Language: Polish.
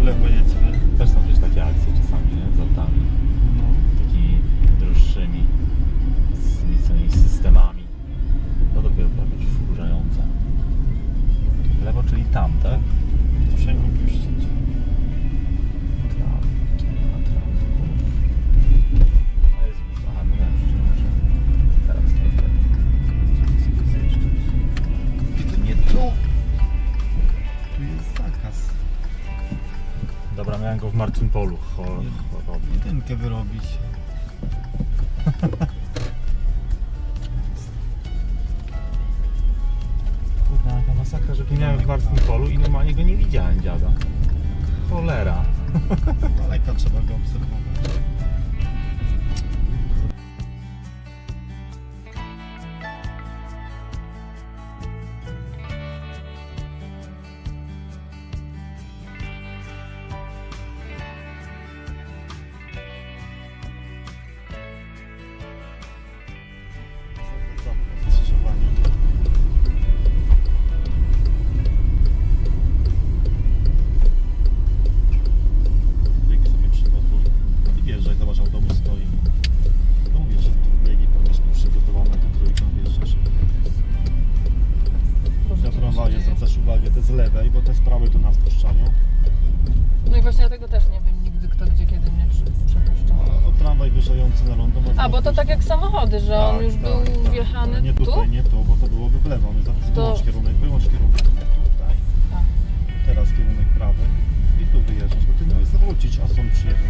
W lewo jedźmy. Też są gdzieś takie akcje czasami, nie? Z autami. No. Takimi droższymi, z tymi systemami. To dopiero powinno być wkurzające. W lewo, czyli tam, tak? Puścić. To nie tu! Tu jest zakaz. Dobra, miałem go w martwym polu. Cho, chorobnie. Jedynkę wyrobić. Kurde, jaka masakra, że go miałem w martwym polu i normalnie go nie widziałem, dziada. Cholera. Daleka trzeba go obserwować. te z lewej, bo te z prawej to nas puszczają. No i właśnie ja tego też nie wiem nigdy, kto gdzie kiedy mnie przy- A od prawej wyjeżdżający na lądu A, bo to tak jak samochody, że on tak, już był tak, tak. wjechany Nie tu? tutaj, nie tu, bo to byłoby w lewo. My zawsze To- wyłącz kierunek, wyłącz kierunek tutaj. Tak. Teraz kierunek prawy i tu wyjeżdżasz, bo ty miałeś zawrócić, a są przyjechał